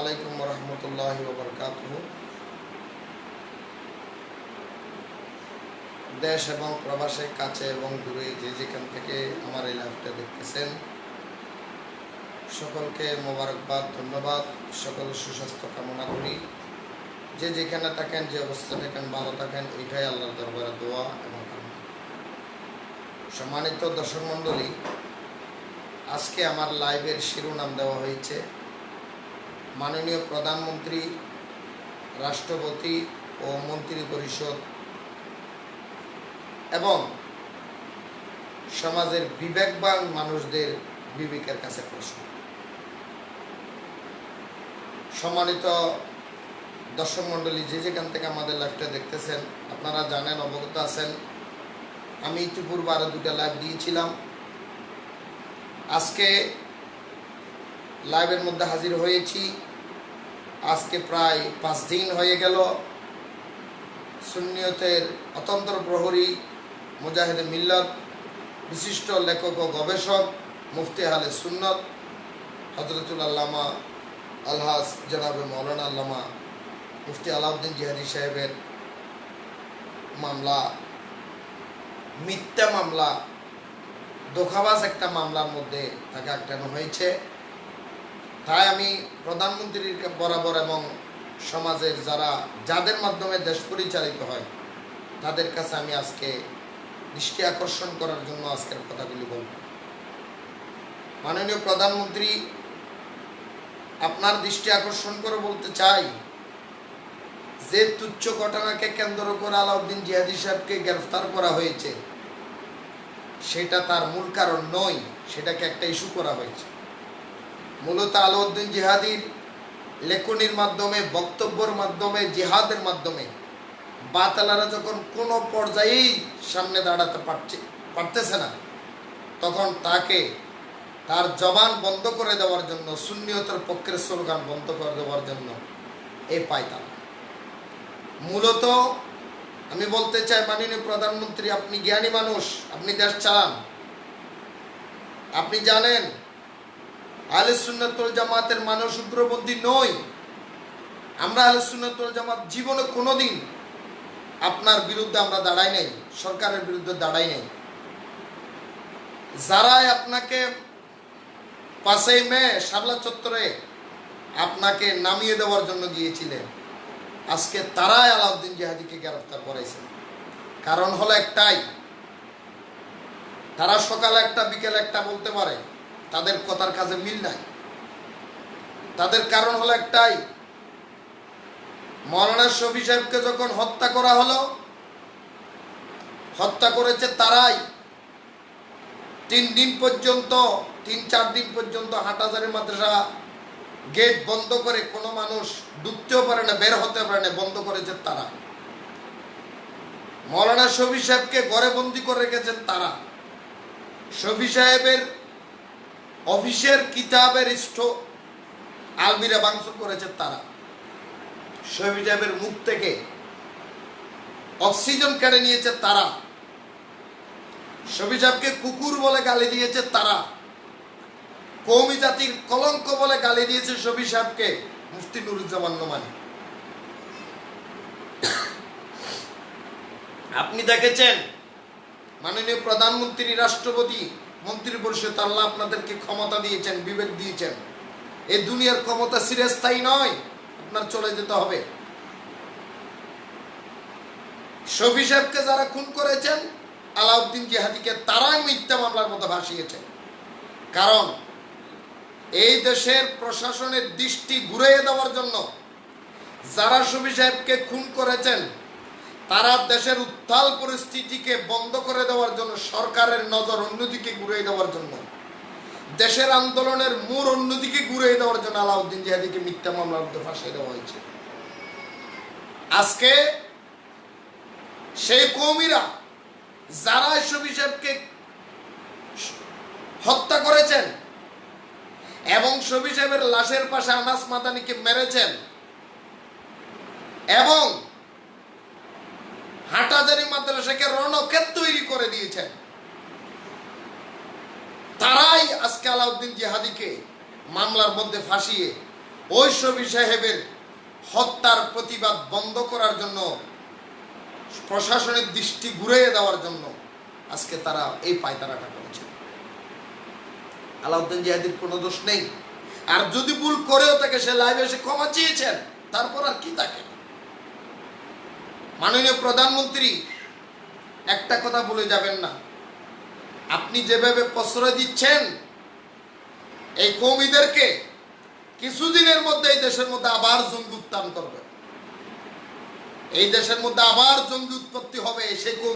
আলাইকুম রহমতুল্লাহ দেশ এবং প্রবাসে, কাছে এবং দূরে যে যেখান থেকে আমার এই লাইভটা দেখতেছেন, সকলকে মোবারকবাদ, ধন্যবাদ, সকল সুস্বাস্থ্য কামনা করি যে যেখানে থাকেন, যে অবস্থা থাকেন, ভালো থাকেন, এটাই আল্লাহর দরবারে দোয়া এবং। সম্মানিত দর্শক মণ্ডলী, আজকে আমার লাইভের শিরোনাম দেওয়া হয়েছে মাননীয় প্রধানমন্ত্রী, রাষ্ট্রপতি ও মন্ত্রী পরিষদ এবং সমাজের বিবেকবান মানুষদের বিবেকের কাছে প্রশ্ন। সম্মানিত দর্শক মণ্ডলী, যে যেখান থেকে আমাদের লাইভটা দেখতেছেন, আপনারা জানেন, অবগত আছেন, আমি ইতিপূর্বে আরও দুটা লাইভ দিয়েছিলাম। আজকে লাইভের মধ্যে হাজির হয়েছি আজকে প্রায় পাঁচ দিন হয়ে গেল। সুন্নিয়তের অতন্ত্র প্রহরী মুজাহিদ মিল্লত, বিশিষ্ট লেখক ও গবেষক মুফতি আহলে সুন্নত হজরতুল আল্লামা আলহাজ জনাবে মৌলানা আল্লামা মুফতি আলাউদ্দিন জিহাদি সাহেবের মামলা, মিথ্যা মামলা, দোখাবাজ একটা মামলার মধ্যে তাকে আটকানো হয়েছে। তাই আমি প্রধানমন্ত্রীর বরাবর এবং সমাজের যারা, যাদের মাধ্যমে দেশ পরিচালিত হয়, তাদের কাছে আমি আজকে দৃষ্টি আকর্ষণ করার জন্য আজকের কথাগুলি বলব। মাননীয় প্রধানমন্ত্রী, আপনার দৃষ্টি আকর্ষণ করে বলতে চাই যে তুচ্ছ ঘটনাকে কেন্দ্র করে আলাউদ্দিন জিহাদি সাহেবকে গ্রেফতার করা হয়েছে, সেটা তার মূল কারণ নয়, সেটাকে একটা ইস্যু করা হয়েছে। মূলত আলাউদ্দিন জিহাদির লেখনির মাধ্যমে, বক্তব্যর মাধ্যমে, জিহাদের মাধ্যমে বাতালারা যখন কোনো পর্যায়েই সামনে দাঁড়াতে পারছে, পারতেছে না, তখন তাকে তার জবান বন্ধ করে দেওয়ার জন্য শূন্যতার পক্ষের স্লোগান বন্ধ করে দেওয়ার জন্য এই পায়তারা। মূলত আমি বলতে চাই, মাননীয় প্রধানমন্ত্রী, আপনি জ্ঞানী মানুষ, আপনি দেশ চালান। আপনি জানেন আলে সুন্নতুল জামাতের মানুষ উগ্রপন্থী নই। আমরা আলে সুন্নতুল জামাত জীবনে কোনোদিন আপনার বিরুদ্ধে আমরা দাঁড়াই নাই, সরকারের বিরুদ্ধে দাঁড়াই নাই। যারাই আপনাকে পাশেই মে শাবলা চত্বরে আপনাকে নামিয়ে দেওয়ার জন্য গিয়েছিলেন, আজকে তারাই আলাউদ্দিন জাহাদিকে গ্রেফতার করেছে। কারণ হলো একটাই, তারা সকালে একটা, বিকেল একটা বলতে পারে তাদের কথার কাজে মিল নাই। তাদের কারণ হলো একটাই। মৌলানা শফি সাহেবকে যখন হত্যা করা হলো, হত্যা করেছে তারাই। তিন দিন পর্যন্ত, তিন চার দিন পর্যন্ত হাটাজারি মাদ্রাসা গেট বন্ধ করে কোনো মানুষ ঢুকতেও পারে না, বের হতে পারে না, বন্ধ করেছে তারা। মৌলানা শফি সাহেবকে ঘরে বন্দি করে রেখেছেন তারা। শফি সাহেবের অফিসের কিতাবের ইষ্ট আলমিরা বাংসুর করেছে তারা। সাহেবের মুখ থেকে অক্সিজেন কেড়ে নিয়েছে তারা। সাহেবকে কুকুর বলে গালি দিয়েছে তারা। কৌমি জাতির কলঙ্ক বলে গালি দিয়েছে শফি সাহেবকে মুফতি নুরুজ্জামান নোমানি। আপনি দেখেছেন? মাননীয় প্রধানমন্ত্রী রাষ্ট্রপতি মন্ত্রী পরিষদ আল্লাহ আপনাদেরকে ক্ষমতা দিয়েছেন, বিবেক দিয়েছেন। এই দুনিয়ার ক্ষমতা চিরস্থায়ী নয়, আপনার চলে যেতে হবে। শফি সাহেবকে যারা খুন করেছেন, আলাউদ্দিন জিহাদিকে তারাই মিথ্যা মামলার মতো ভাসিয়েছেন। কারণ এই দেশের প্রশাসনের দৃষ্টি ঘুরিয়ে দেওয়ার জন্য যারা শফি সাহেবকে খুন করেছেন তারা দেশের উত্তাল পরিস্থিতিকে বন্ধ করে দেওয়ার জন্য সরকারের নজর অন্যদিকে ঘুরিয়ে দেওয়ার জন্য। দেশের আন্দোলনের মূল অন্যদিকে ঘুরিয়ে দেওয়ার জন্য আলাউদ্দিন জিহাদিকে মিথ্যা মামলার মধ্যে ফাঁসিয়ে দেওয়া হয়েছে। আজকে সেই কৌমিরা যারা শফি সাহেবকে হত্যা করেছেন এবং শফি সাহেবের লাশের পাশে আনাস মাদানিকে মেরেছেন এবং হাটাজারি মাদ্রাসাকে রণক্ষেত তৈরি করে দিয়েছেন। তারাই আজকে আলাউদ্দিন জিহাদিকে মামলার মধ্যে ফাঁসিয়ে ঐশবী সাহেবের হত্যার প্রতিবাদ বন্ধ করার জন্য, প্রশাসনের দৃষ্টি ঘুরিয়ে দেওয়ার জন্য আজকে তারা এই পায়তারাটা করেছে। আলাউদ্দিন জিহাদির কোনো দোষ নেই। আর যদি ভুল করেও তাকে সে লাইভে এসে ক্ষমা চেয়েছেন, তারপর আর কি তাকে? মাননীয় প্রধানমন্ত্রী, একটা কথা বলে যাবেন না। আপনি যেভাবে প্রশ্রয় দিচ্ছেন, এই কৌমিদেরকে কিছুদিনের মধ্যে এই দেশের মধ্যে আবার জঙ্গি উত্থান করবে। এই দেশের মধ্যে আবার জঙ্গি উৎপত্তি হবে সেই